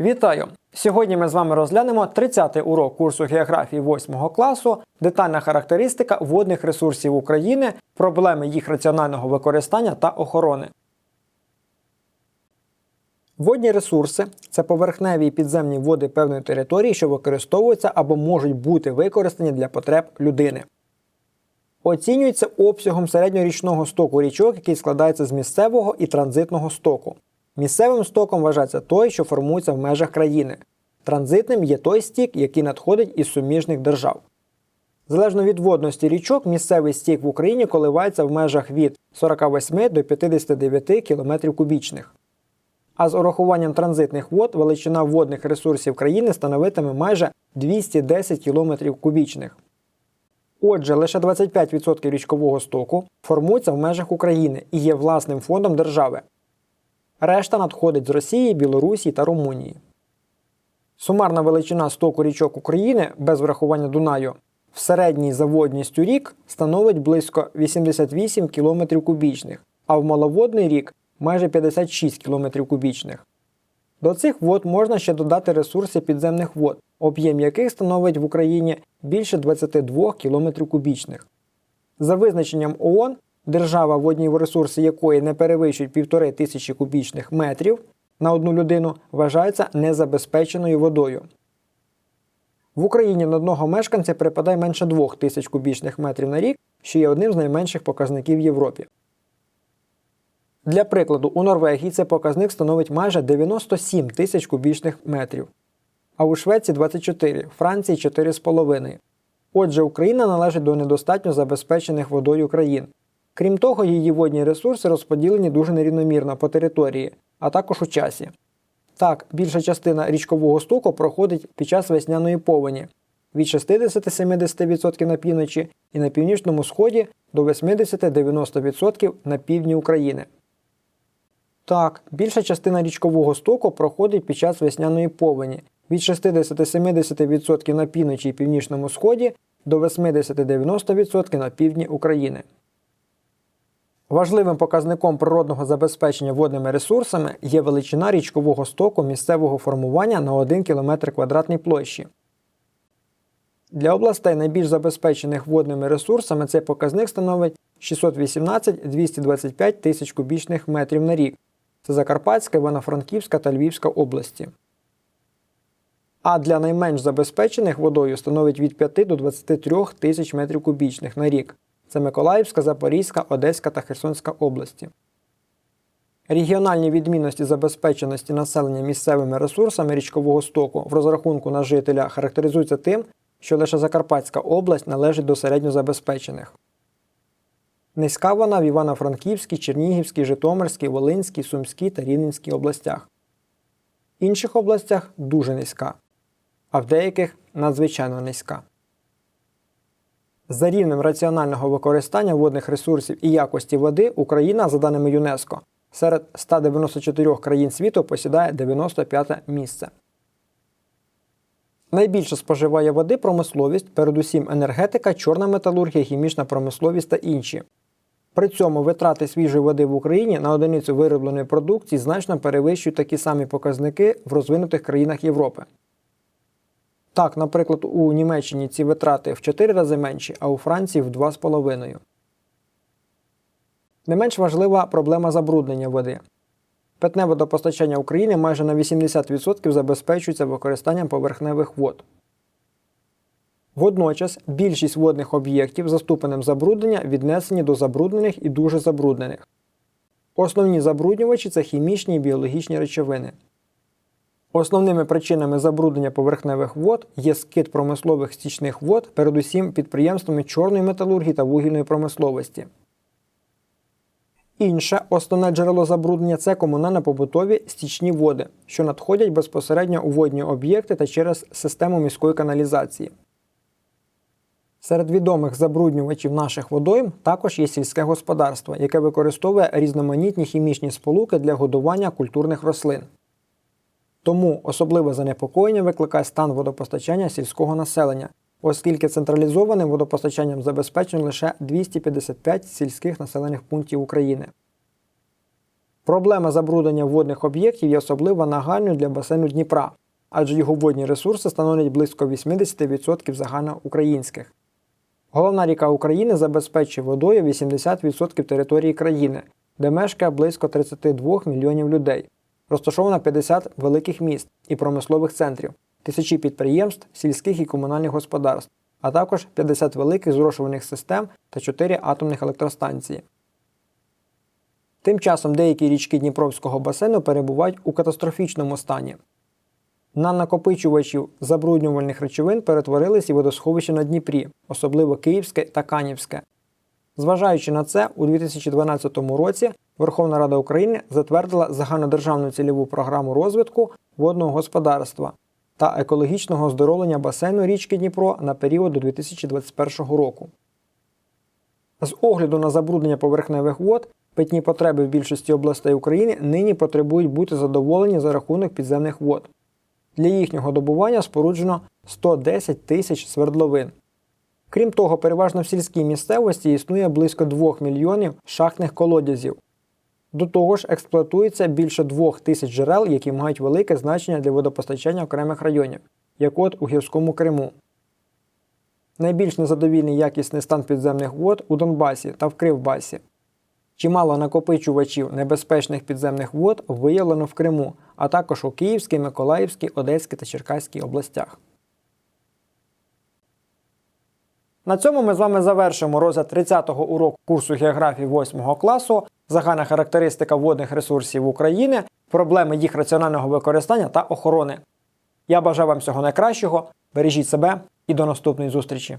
Вітаю! Сьогодні ми з вами розглянемо 30-й урок курсу географії 8 класу, детальна характеристика водних ресурсів України, проблеми їх раціонального використання та охорони. Водні ресурси це поверхневі і підземні води певної території, що використовуються або можуть бути використані для потреб людини. Оцінюється обсягом середньорічного стоку річок, який складається з місцевого і транзитного стоку. Місцевим стоком вважається той, що формується в межах країни. Транзитним є той стік, який надходить із суміжних держав. Залежно від водності річок, місцевий стік в Україні коливається в межах від 48 до 59 км кубічних. А з урахуванням транзитних вод величина водних ресурсів країни становитиме майже 210 км кубічних. Отже, лише 25% річкового стоку формується в межах України і є власним фондом держави. Решта надходить з Росії, Білорусі та Румунії. Сумарна величина стоку річок України без врахування Дунаю в середній за водністю рік становить близько 88 км кубічних, а в маловодний рік майже 56 км кубічних. До цих вод можна ще додати ресурси підземних вод, об'єм яких становить в Україні більше 22 км кубічних. За визначенням ООН, держава, водні ресурси якої не перевищують 1,5 тисячі кубічних метрів на одну людину, вважається незабезпеченою водою. В Україні на одного мешканця припадає менше 2 тисяч кубічних метрів на рік, що є одним з найменших показників в Європі. Для прикладу, у Норвегії цей показник становить майже 97 тисяч кубічних метрів, а у Швеції 24, Франції 4,5. Отже, Україна належить до недостатньо забезпечених водою країн. Крім того, її водні ресурси розподілені дуже нерівномірно по території, а також у часі. Так, більша частина річкового стоку проходить під час весняної повені від 60-70% на півночі і на північному сході до 80-90% на півдні України. Так, більша частина річкового стоку проходить під час весняної повені від 60-70% на півночі і північному сході до 80-90% на півдні України. Важливим показником природного забезпечення водними ресурсами є величина річкового стоку місцевого формування на 1 км квадратній площі. Для областей найбільш забезпечених водними ресурсами цей показник становить 618-225 тисяч кубічних метрів на рік. Це Закарпатська, Івано-Франківська та Львівська області. А для найменш забезпечених водою становить від 5 до 23 тисяч метрів кубічних на рік. Це Миколаївська, Запорізька, Одеська та Херсонська області. Регіональні відмінності забезпеченості населення місцевими ресурсами річкового стоку в розрахунку на жителя характеризуються тим, що лише Закарпатська область належить до середньозабезпечених. Низька вона в Івано-Франківській, Чернігівській, Житомирській, Волинській, Сумській та Рівненській областях. В інших областях дуже низька, а в деяких надзвичайно низька. За рівнем раціонального використання водних ресурсів і якості води Україна, за даними ЮНЕСКО, серед 194 країн світу посідає 95 місце. Найбільше споживає води промисловість, передусім енергетика, чорна металургія, хімічна промисловість та інші. При цьому витрати свіжої води в Україні на одиницю виробленої продукції значно перевищують такі самі показники в розвинутих країнах Європи. Так, наприклад, у Німеччині ці витрати в 4 рази менші, а у Франції в 2,5. Не менш важлива проблема забруднення води. Питне водопостачання України майже на 80% забезпечується використанням поверхневих вод. Водночас більшість водних об'єктів за ступенем забруднення віднесені до забруднених і дуже забруднених. Основні забруднювачі це хімічні і біологічні речовини. Основними причинами забруднення поверхневих вод є скид промислових стічних вод, передусім підприємствами чорної металургії та вугільної промисловості. Інше основне джерело забруднення це комунально-побутові стічні води, що надходять безпосередньо у водні об'єкти та через систему міської каналізації. Серед відомих забруднювачів наших водойм також є сільське господарство, яке використовує різноманітні хімічні сполуки для годування культурних рослин. Тому особливе занепокоєння викликає стан водопостачання сільського населення, оскільки централізованим водопостачанням забезпечено лише 255 сільських населених пунктів України. Проблема забруднення водних об'єктів є особливо нагальною для басейну Дніпра, адже його водні ресурси становлять близько 80% загальноукраїнських. Головна ріка України забезпечує водою 80% території країни, де мешкає близько 32 мільйонів людей. Розташовано 50 великих міст і промислових центрів, тисячі підприємств, сільських і комунальних господарств, а також 50 великих зрошувальних систем та 4 атомних електростанції. Тим часом деякі річки Дніпровського басейну перебувають у катастрофічному стані. На накопичувачів забруднювальних речовин перетворились і водосховища на Дніпрі, особливо Київське та Канівське. Зважаючи на це, у 2012 році Верховна Рада України затвердила загальнодержавну цільову програму розвитку водного господарства та екологічного оздоровлення басейну річки Дніпро на період до 2021 року. З огляду на забруднення поверхневих вод, питні потреби в більшості областей України нині потребують бути задоволені за рахунок підземних вод. Для їхнього добування споруджено 110 тисяч свердловин. Крім того, переважно в сільській місцевості існує близько 2 мільйонів шахтних колодязів. До того ж, експлуатується більше 2 тисяч джерел, які мають велике значення для водопостачання окремих районів, як от у Гірському Криму. Найбільш незадовільний якісний стан підземних вод у Донбасі та в Кривбасі. Чимало накопичувачів небезпечних підземних вод виявлено в Криму, а також у Київській, Миколаївській, Одеській та Черкаській областях. На цьому ми з вами завершимо розгляд 30-го уроку курсу географії 8 класу, загальна характеристика водних ресурсів України, проблеми їх раціонального використання та охорони. Я бажаю вам всього найкращого, бережіть себе і до наступної зустрічі!